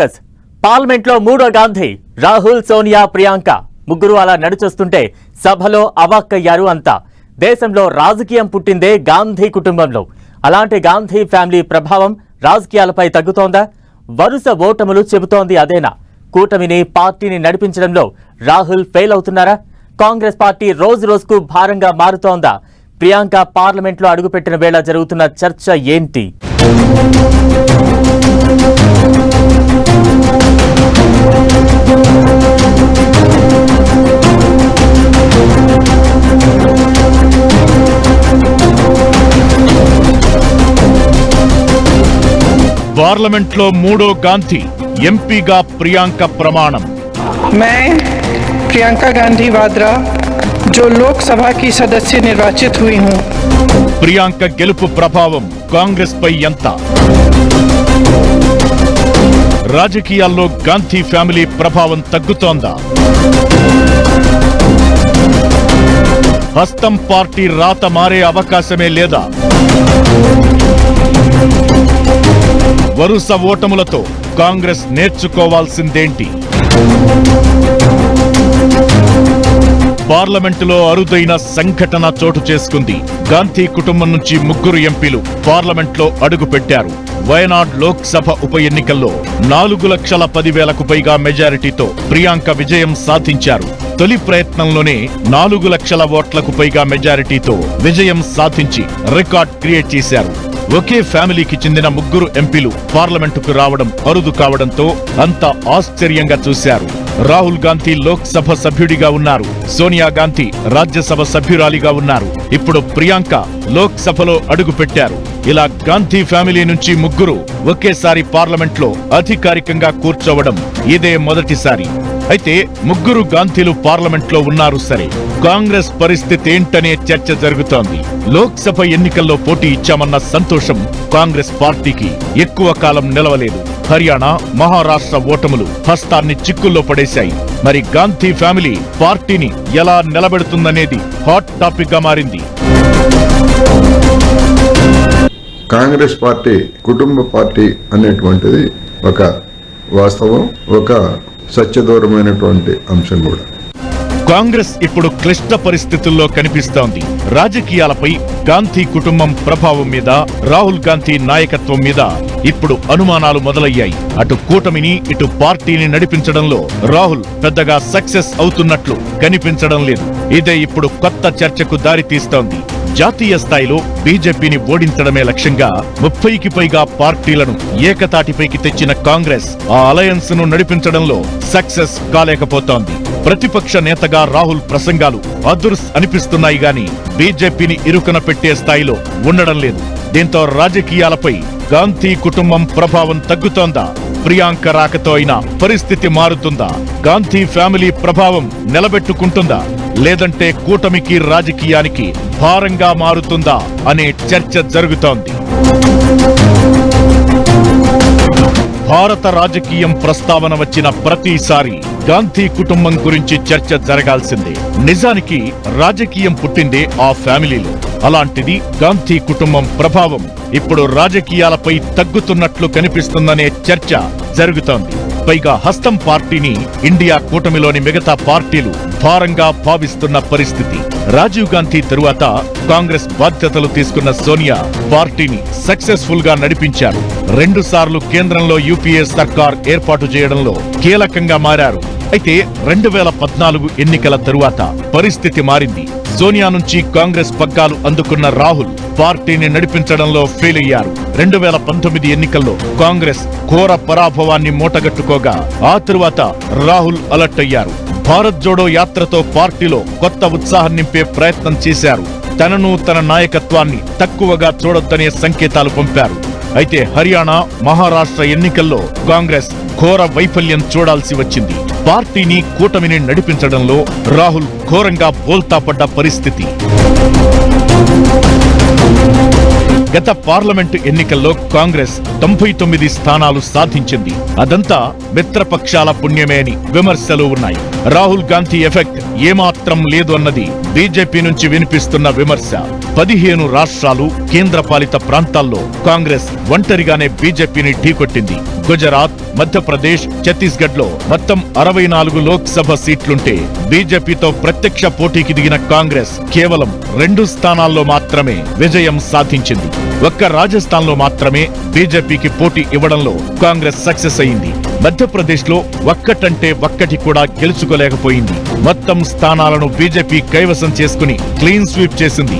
Focus పార్లమెంట్లో మూడో గాంధీ రాహుల్ సోనియా ప్రియాంక ముగ్గురు అలా నడిచొస్తుంటే సభలో అవాక్కయ్యారు అంతా. దేశంలో రాజకీయం పుట్టిందే గాంధీ కుటుంబంలో. అలాంటి గాంధీ ఫ్యామిలీ ప్రభావం రాజకీయాలపై తగ్గుతోందా? వరుస ఓటములు చెబుతోంది అదేనా? కూటమిని పార్టీని నడిపించడంలో రాహుల్ ఫెయిల్ అవుతున్నారా? కాంగ్రెస్ పార్టీ రోజు రోజుకు భారంగా మారుతోందా? ప్రియాంక పార్లమెంట్లో అడుగుపెట్టిన వేళ జరుగుతున్న చర్చ ఏంటి? పార్లమెంట్లో మూడో గాంధీ ఎంపీగా ప్రియాంక ప్రమాణం मैं प्रियंका गांधी वाड्रा जो लोकसभा की सदस्य निर्वाचित हुई हूँ ప్రియాంక గెలుపు ప్రభావం కాంగ్రెస్ పై ఎంత రాజకీయాల్లో గాంధీ ఫ్యామిలీ ప్రభావం తగ్గుతోందా? హస్తం పార్టీ రాత మారే అవకాశమే లేదా? వరుస ఓటములతో కాంగ్రెస్ నేర్చుకోవాల్సిందేంటి? పార్లమెంటులో అరుదైన సంఘటన చోటు చేసుకుంది. గాంధీ కుటుంబం నుంచి ముగ్గురు ఎంపీలు పార్లమెంట్లో అడుగు పెట్టారు. వయనాడ్ లోక్సభ ఉప ఎన్నికల్లో నాలుగు లక్షల పదివేలకు పైగా మెజారిటీతో ప్రియాంక విజయం సాధించారు. తొలి ప్రయత్నంలోనే నాలుగు లక్షల ఓట్లకు పైగా మెజారిటీతో విజయం సాధించి రికార్డ్ క్రియేట్ చేశారు. ఒకే ఫ్యామిలీకి చెందిన ముగ్గురు ఎంపీలు పార్లమెంటుకు రావడం అరుదు కావడంతో అంత ఆశ్చర్యంగా చూశారు. రాహుల్ గాంధీ లోక్సభ సభ్యుడిగా ఉన్నారు. సోనియా గాంధీ రాజ్యసభ సభ్యురాలిగా ఉన్నారు. ఇప్పుడు ప్రియాంక లోక్సభలో అడుగు పెట్టారు. ఇలా గాంధీ ఫ్యామిలీ నుంచి ముగ్గురు ఒకేసారి పార్లమెంట్లో అధికారికంగా కూర్చోవడం ఇదే మొదటిసారి. అయితే ముగ్గురు గాంధీలు పార్లమెంట్లో ఉన్నారు సరే. కాంగ్రెస్ పరిస్థితి ఏంటనే చర్చ జరుగుతోంది. లోక్సభ ఎన్నికల్లో పోటీ ఇచ్చామన్న సంతోషం కాంగ్రెస్ పార్టీకి ఎక్కువ కాలం నిలవలేదు. హర్యానా మహారాష్ట్ర ఓటములు హస్తాన్ని చిక్కుల్లో పడేశాయి. మరి గాంధీ ఫ్యామిలీ పార్టీని ఎలా నిలబెడుతుందనేది హాట్ టాపిక్గా మారింది. కాంగ్రెస్ పార్టీ కుటుంబ పార్టీ అనేటువంటిది ఒక వాస్తవం ఒక సత్యదూరమైనటువంటి అంశం కూడా. కాంగ్రెస్ ఇప్పుడు క్లిష్ట పరిస్థితుల్లో కనిపిస్తోంది. రాజకీయాలపై గాంధీ కుటుంబం ప్రభావం మీద రాహుల్ గాంధీ నాయకత్వం మీద ఇప్పుడు అనుమానాలు మొదలయ్యాయి. అటు కూటమిని ఇటు పార్టీని నడిపించడంలో రాహుల్ పెద్దగా సక్సెస్ అవుతున్నట్లు కనిపించడం లేదు. ఇదే ఇప్పుడు కొత్త చర్చకు దారితీస్తోంది. జాతీయ స్థాయిలో బీజేపీని ఓడించడమే లక్ష్యంగా ముప్పైకి పైగా పార్టీలను ఏకతాటిపైకి తెచ్చిన కాంగ్రెస్ ఆ అలయన్స్ను నడిపించడంలో సక్సెస్ కాలేకపోతోంది. ప్రతిపక్ష నేతగా రాహుల్ ప్రసంగాలు అదుర్స్ అనిపిస్తున్నాయి గాని బీజేపీని ఇరుకున పెట్టే స్థాయిలో ఉండడం లేదు. దీంతో రాజకీయాలపై గాంధీ కుటుంబం ప్రభావం తగ్గుతోందా? ప్రియాంక రాకతో అయినా పరిస్థితి మారుతుందా? గాంధీ ఫ్యామిలీ ప్రభావం నిలబెట్టుకుంటుందా? లేదంటే కూటమికి రాజకీయానికి భారంగా మారుతుందా? అనే చర్చ జరుగుతోంది. భారత రాజకీయం ప్రస్తావన వచ్చిన ప్రతిసారి గాంధీ కుటుంబం గురించి చర్చ జరగాల్సిందే. నిజానికి రాజకీయం పుట్టిందే ఆ ఫ్యామిలీలో. అలాంటిది గాంధీ కుటుంబం ప్రభావం ఇప్పుడు రాజకీయాలపై తగ్గుతున్నట్లు కనిపిస్తుందనే చర్చ జరుగుతోంది. పైగా హస్తం పార్టీని ఇండియా కూటమిలోని మిగతా పార్టీలు భారంగా భావిస్తున్న పరిస్థితి. రాజీవ్ గాంధీ తరువాత కాంగ్రెస్ బాధ్యతలు తీసుకున్న సోనియా పార్టీని సక్సెస్ఫుల్గా నడిపించారు. రెండు సార్లు కేంద్రంలో యూపీఏ సర్కార్ ఏర్పాటు చేయడంలో కీలకంగా మారారు. అయితే రెండు వేల పద్నాలుగు ఎన్నికల తరువాత పరిస్థితి మారింది. సోనియా నుంచి కాంగ్రెస్ పగ్గాలు అందుకున్న రాహుల్ పార్టీని నడిపించడంలో ఫెయిల్ అయ్యారు. రెండు వేల పంతొమ్మిది ఎన్నికల్లో కాంగ్రెస్ ఘోర పరాభవాన్ని మూటగట్టుకోగా ఆ తరువాత రాహుల్ అలర్ట్ అయ్యారు. భారత్ జోడో యాత్రతో పార్టీలో కొత్త ఉత్సాహం నింపే ప్రయత్నం చేశారు. తనను తన నాయకత్వాన్ని తక్కువగా చూడొద్దనే సంకేతాలు పంపారు. అయితే హర్యానా మహారాష్ట్ర ఎన్నికల్లో కాంగ్రెస్ ఘోర వైఫల్యం చూడాల్సి వచ్చింది. పార్టీని కూటమిని నడిపించడంలో రాహుల్ ఘోరంగా బోల్తాపడ్డ పరిస్థితి. గత పార్లమెంటు ఎన్నికల్లో కాంగ్రెస్ తొంభై తొమ్మిది స్థానాలు సాధించింది. అదంతా మిత్రపక్షాల పుణ్యమే అని విమర్శలు ఉన్నాయి. రాహుల్ గాంధీ ఎఫెక్ట్ ఏమాత్రం లేదు అన్నది బీజేపీ నుంచి వినిపిస్తున్న విమర్శ. పదిహేను రాష్ట్రాలు కేంద్రపాలిత ప్రాంతాల్లో కాంగ్రెస్ ఒంటరిగానే బీజేపీని ఢీకొట్టింది. గుజరాత్ మధ్యప్రదేశ్ ఛత్తీస్గఢ్లో మొత్తం అరవై నాలుగు లోక్సభ సీట్లుంటే బీజేపీతో ప్రత్యక్ష పోటీకి దిగిన కాంగ్రెస్ కేవలం రెండు స్థానాల్లో మాత్రమే విజయం సాధించింది. ఒక్క రాజస్థాన్లో మాత్రమే బీజేపీకి పోటీ ఇవ్వడంలో కాంగ్రెస్ సక్సెస్ అయింది. మధ్యప్రదేశ్లో ఒక్కటంటే ఒక్కటి కూడా గెలుచుకోలేకపోయింది. మొత్తం స్థానాలను బీజేపీ కైవసం చేసుకుని క్లీన్ స్వీప్ చేసింది.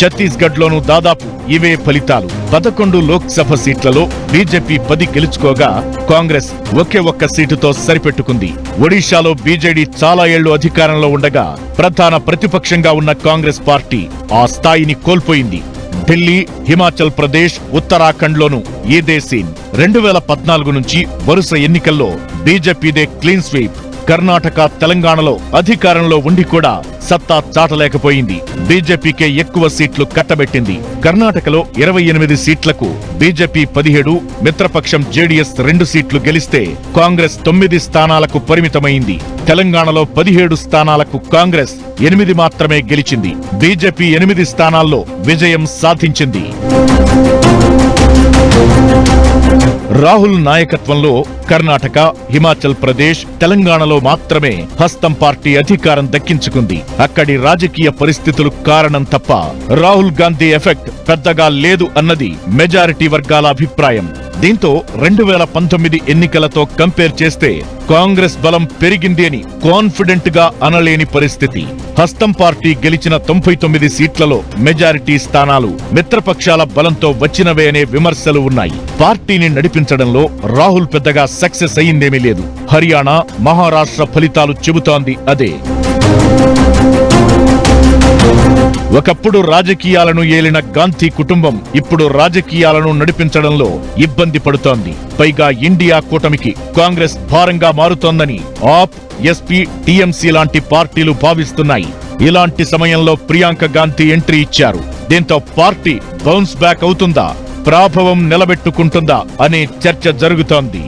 ఛత్తీస్గఢ్లోనూ దాదాపు ఇవే ఫలితాలు. పదకొండు లోక్సభ సీట్లలో బీజేపీ పది గెలుచుకోగా కాంగ్రెస్ ఒకే ఒక్క సీటుతో సరిపెట్టుకుంది. ఒడిశాలో బీజేడీ చాలా ఏళ్ళు అధికారంలో ఉండగా ప్రధాన ప్రతిపక్షంగా ఉన్న కాంగ్రెస్ పార్టీ ఆ స్థాయిని కోల్పోయింది. ఢిల్లీ హిమాచల్ ప్రదేశ్ ఉత్తరాఖండ్ లోను ఇదే సీన్. రెండు వేల పద్నాలుగు నుంచి వరుస ఎన్నికల్లో బీజేపీదే క్లీన్ స్వీప్. కర్ణాటక తెలంగాణలో అధికారంలో ఉండి కూడా సత్తా చాటలేకపోయింది. బీజేపీకే ఎక్కువ సీట్లు కట్టబెట్టింది. కర్ణాటకలో ఇరవై ఎనిమిది సీట్లకు బీజేపీ పదిహేడు మిత్రపక్షం జేడీఎస్ రెండు సీట్లు గెలిస్తే కాంగ్రెస్ తొమ్మిది స్థానాలకు పరిమితమైంది. తెలంగాణలో పదిహేడు స్థానాలకు కాంగ్రెస్ ఎనిమిది మాత్రమే గెలిచింది. బీజేపీ ఎనిమిది స్థానాల్లో విజయం సాధించింది. రాహుల్ నాయకత్వంలో కర్ణాటక హిమాచల్ ప్రదేశ్ తెలంగాణలో మాత్రమే హస్తం పార్టీ అధికారం దక్కించుకుంది. అక్కడి రాజకీయ పరిస్థితులు కారణం తప్ప రాహుల్ గాంధీ ఎఫెక్ట్ పెద్దగా లేదు అన్నది మెజారిటీ వర్గాల అభిప్రాయం. దీంతో రెండు వేల పంతొమ్మిది ఎన్నికలతో కంపేర్ చేస్తే కాంగ్రెస్ బలం పెరిగింది అని కాన్ఫిడెంట్గా అనలేని పరిస్థితి. హస్తం పార్టీ గెలిచిన తొంభై తొమ్మిది సీట్లలో మెజారిటీ స్థానాలు మిత్రపక్షాల బలంతో వచ్చినవే అనే విమర్శలు ఉన్నాయి. పార్టీని నడిపించడంలో రాహుల్ పెద్దగా సక్సెస్ అయ్యిందేమీ లేదు. హర్యానా మహారాష్ట్ర ఫలితాలు చెబుతోంది అదే. ఒకప్పుడు రాజకీయాలను ఏలిన గాంధీ కుటుంబం ఇప్పుడు రాజకీయాలను నడిపించడంలో ఇబ్బంది పడుతోంది. పైగా ఇండియా కూటమికి కాంగ్రెస్ భారంగా మారుతోందని ఆప్ ఎస్పీ టీఎంసీ లాంటి పార్టీలు భావిస్తున్నాయి. ఇలాంటి సమయంలో ప్రియాంక గాంధీ ఎంట్రీ ఇచ్చారు. దీంతో పార్టీ బౌన్స్ బ్యాక్ అవుతుందా ప్రాభవం నిలబెట్టుకుంటుందా అనే చర్చ జరుగుతోంది.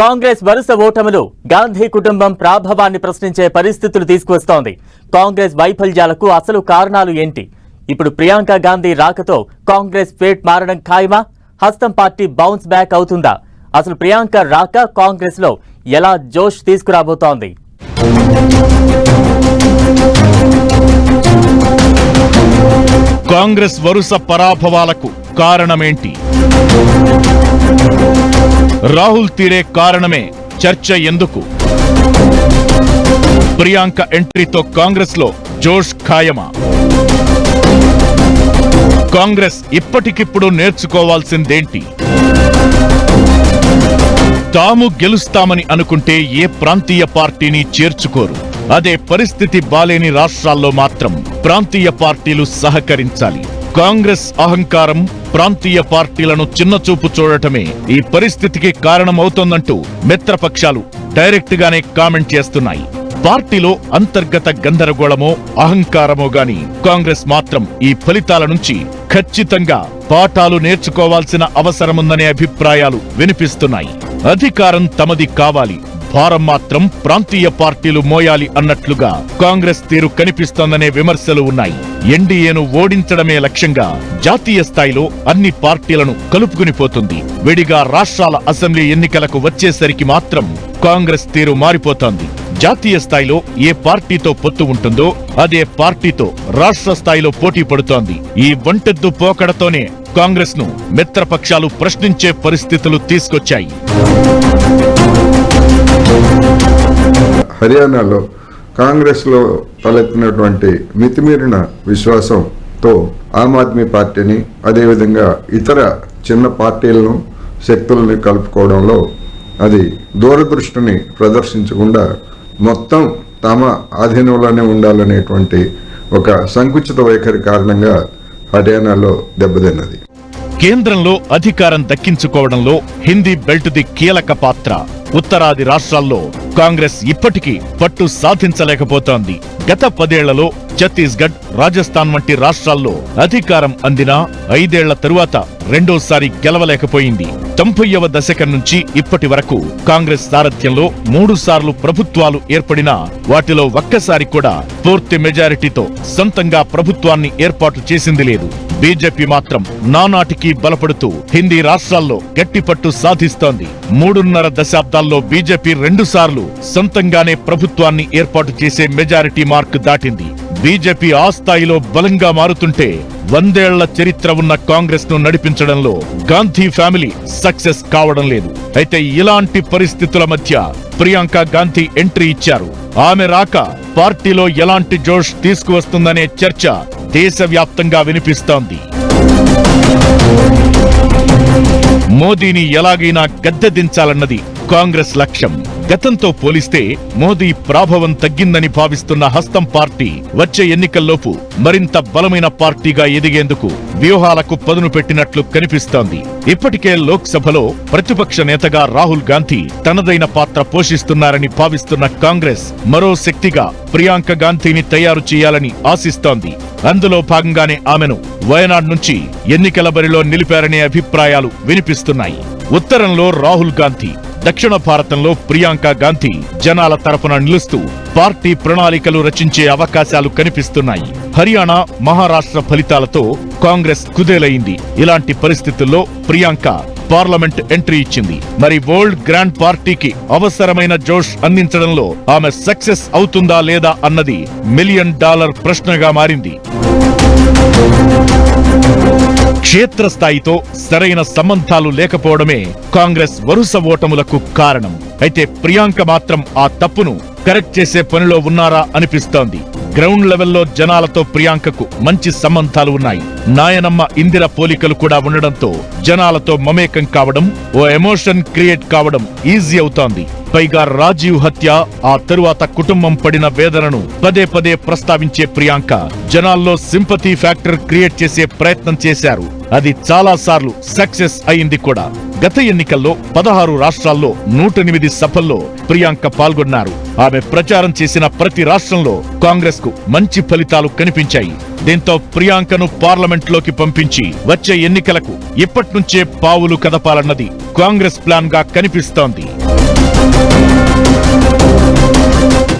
కాంగ్రెస్ వరుస ఓటములు గాంధీ కుటుంబం ప్రాభవాన్ని ప్రశ్నించే పరిస్థితులు తీసుకువస్తోంది. కాంగ్రెస్ వైఫల్యాలకు అసలు కారణాలు ఏంటి? ఇప్పుడు ప్రియాంక గాంధీ రాకతో కాంగ్రెస్ ఫేట్ మారడం ఖాయమా? హస్తం పార్టీ బౌన్స్ బ్యాక్ అవుతుందా? అసలు ప్రియాంక రాక కాంగ్రెస్లో ఎలా జోష్ తీసుకురాబోతోంది? కాంగ్రెస్ వరుస పరాభవాలకు కారణమేంటి? రాహుల్ తీరే కారణమే చర్చ ఎందుకు? ప్రియాంక ఎంట్రీతో కాంగ్రెస్లో జోష్ ఖాయమా? కాంగ్రెస్ ఇప్పటికిప్పుడు నేర్చుకోవాల్సిందేంటి? తాము గెలుస్తామని అనుకుంటే ఏ ప్రాంతీయ పార్టీని చేర్చుకోరు. అదే పరిస్థితి బాలేని రాష్ట్రాల్లో మాత్రం ప్రాంతీయ పార్టీలు సహకరించాలి. కాంగ్రెస్ అహంకారం ప్రాంతీయ పార్టీలను చిన్నచూపు చూడటమే ఈ పరిస్థితికి కారణమవుతోందంటూ మిత్రపక్షాలు డైరెక్ట్ గానే కామెంట్ చేస్తున్నాయి. పార్టీలో అంతర్గత గందరగోళమో అహంకారమో గాని కాంగ్రెస్ మాత్రం ఈ ఫలితాల నుంచి ఖచ్చితంగా పాఠాలు నేర్చుకోవాల్సిన అవసరముందనే అభిప్రాయాలు వినిపిస్తున్నాయి. అధికారం తమది కావాలి. భారం మాత్రం ప్రాంతీయ పార్టీలు మోయాలి అన్నట్లుగా కాంగ్రెస్ తీరు కనిపిస్తోందనే విమర్శలు ఉన్నాయి. ఎన్డీఏను ఓడించడమే లక్ష్యంగా జాతీయ స్థాయిలో అన్ని పార్టీలను కలుపుకుని పోతుంది. విడిగా రాష్ట్రాల అసెంబ్లీ ఎన్నికలకు వచ్చేసరికి మాత్రం కాంగ్రెస్ తీరు మారిపోతోంది. జాతీయ స్థాయిలో ఏ పార్టీతో పొత్తు ఉంటుందో అదే పార్టీతో రాష్ట్ర స్థాయిలో పోటీ పడుతోంది. ఈ వంటెద్దు పోకడతోనే కాంగ్రెస్ను మిత్రపక్షాలు ప్రశ్నించే పరిస్థితులు తీసుకొచ్చాయి. హర్యానాలో కాంగ్రెస్లో తలెత్తినటువంటి మితిమీరిన విశ్వాసంతో ఆమ్ ఆద్మీ పార్టీని అదేవిధంగా ఇతర చిన్న పార్టీలను శక్తుల్ని కలుపుకోవడంలో అది దూరదృష్టిని ప్రదర్శించకుండా మొత్తం తమ ఆధీనంలోనే ఉండాలనేటువంటి ఒక సంకుచిత వైఖరి కారణంగా హర్యానాలో దెబ్బతిన్నది. కేంద్రంలో అధికారం దక్కించుకోవడంలో హిందీ బెల్ట్ది కీలక పాత్ర. ఉత్తరాది రాష్ట్రాల్లో కాంగ్రెస్ ఇప్పటికీ పట్టు సాధించలేకపోతోంది. గత పదేళ్ళలో ఛత్తీస్గఢ్ రాజస్థాన్ వంటి రాష్ట్రాల్లో అధికారం అందినా ఐదేళ్ళ తరువాత రెండోసారి గెలవలేకపోయింది. తొంభైవ దశకం నుంచి ఇప్పటి వరకు కాంగ్రెస్ సారథ్యంలో మూడు సార్లు ప్రభుత్వాలు ఏర్పడినా వాటిలో ఒక్కసారి కూడా పూర్తి మెజారిటీతో సొంతంగా ప్రభుత్వాన్ని ఏర్పాటు చేసింది లేదు. బీజేపీ మాత్రం నానాటికి బలపడుతూ హిందీ రాష్ట్రాల్లో గట్టిపట్టు సాధిస్తోంది. మూడున్నర దశాబ్దాల్లో బీజేపీ రెండు సార్లు సొంతంగానే ప్రభుత్వాన్ని ఏర్పాటు చేసే మెజారిటీ మార్క్ దాటింది. బీజేపీ ఆ స్థాయిలో బలంగా మారుతుంటే వందేళ్ళ చరిత్ర ఉన్న కాంగ్రెస్ను నడిపించడంలో గాంధీ ఫ్యామిలీ సక్సెస్ కావడం లేదు. అయితే ఇలాంటి పరిస్థితుల మధ్య ప్రియాంక గాంధీ ఎంట్రీ ఇచ్చారు. ఆమె రాక పార్టీలో ఎలాంటి జోష్ తీసుకువస్తుందనే చర్చ దేశవ్యాప్తంగా వినిపిస్తోంది. మోదీని ఎలాగైనా గద్దె దించాలన్నది కాంగ్రెస్ లక్ష్యం. గతంతో పోలిస్తే మోదీ ప్రాభవం తగ్గిందని భావిస్తున్న హస్తం పార్టీ వచ్చే ఎన్నికల్లోపు మరింత బలమైన పార్టీగా ఎదిగేందుకు వ్యూహాలకు పదును పెట్టినట్లు కనిపిస్తోంది. ఇప్పటికే లోక్సభలో ప్రతిపక్ష నేతగా రాహుల్ గాంధీ తనదైన పాత్ర పోషిస్తున్నారని భావిస్తున్న కాంగ్రెస్ మరో శక్తిగా ప్రియాంక గాంధీని తయారు చేయాలని ఆశిస్తోంది. అందులో భాగంగానే ఆమెను వయనాడ్ నుంచి ఎన్నికల బరిలో నిలిపారనే అభిప్రాయాలు వినిపిస్తున్నాయి. ఉత్తరంలో రాహుల్ గాంధీ దక్షిణ భారతంలో ప్రియాంక గాంధీ జనాల తరపున నిలుస్తూ పార్టీ ప్రణాళికలు రచించే అవకాశాలు కనిపిస్తున్నాయి. హర్యానా మహారాష్ట్ర ఫలితాలతో కాంగ్రెస్ కుదేలైంది. ఇలాంటి పరిస్థితుల్లో ప్రియాంక పార్లమెంట్ ఎంట్రీ ఇచ్చింది. మరి వరల్డ్ గ్రాండ్ పార్టీకి అవసరమైన జోష్ అందించడంలో ఆమె సక్సెస్ అవుతుందా లేదా అన్నది మిలియన్ డాలర్ ప్రశ్నగా మారింది. క్షేత్రస్థాయితో సరైన సంబంధాలు లేకపోవడమే కాంగ్రెస్ వరుస ఓటములకు కారణం. అయితే ప్రియాంక మాత్రం ఆ తప్పును కరెక్ట్ చేసే పనిలో ఉన్నారా అనిపిస్తోంది. గ్రౌండ్ లెవెల్లో జనాలతో ప్రియాంకకు మంచి సంబంధాలు ఉన్నాయి. నాయనమ్మ ఇందిర పోలికలు కూడా ఉండడంతో జనాలతో మమేకం కావడం ఓ ఎమోషన్ క్రియేట్ కావడం ఈజీ అవుతోంది. పైగా రాజీవ్ హత్య ఆ తరువాత కుటుంబం పడిన వేదనను పదే పదే ప్రస్తావించే ప్రియాంక జనాల్లో సింపతి ఫ్యాక్టర్ క్రియేట్ చేసే ప్రయత్నం చేశారు. అది చాలా సార్లు సక్సెస్ అయింది కూడా. గత ఎన్నికల్లో పదహారు రాష్ట్రాల్లో నూట ఎనిమిది సభల్లో ప్రియాంక పాల్గొన్నారు. ఆమె ప్రచారం చేసిన ప్రతి రాష్ట్రంలో కాంగ్రెస్కు మంచి ఫలితాలు కనిపించాయి. దీంతో ప్రియాంకను పార్లమెంట్లోకి పంపించి వచ్చే ఎన్నికలకు ఇప్పట్నుంచే పావులు కదపాలన్నది కాంగ్రెస్ ప్లాన్గా కనిపిస్తోంది.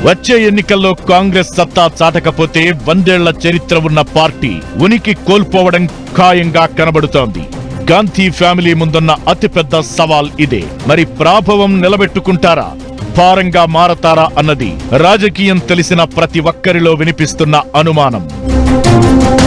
వచ్చే ఎన్నికల్లో కాంగ్రెస్ సత్తా చాటకపోతే వందేళ్ళ చరిత్ర ఉన్న పార్టీ ఉనికి కోల్పోవడం ఖాయంగా కనబడుతోంది. గాంధీ ఫ్యామిలీ ముందున్న అతిపెద్ద సవాల్ ఇదే. మరి ప్రాభవం నిలబెట్టుకుంటారా? భారంగా మారతారా అన్నది రాజకీయం తెలిసిన ప్రతి ఒక్కరిలో వినిపిస్తున్న అనుమానం.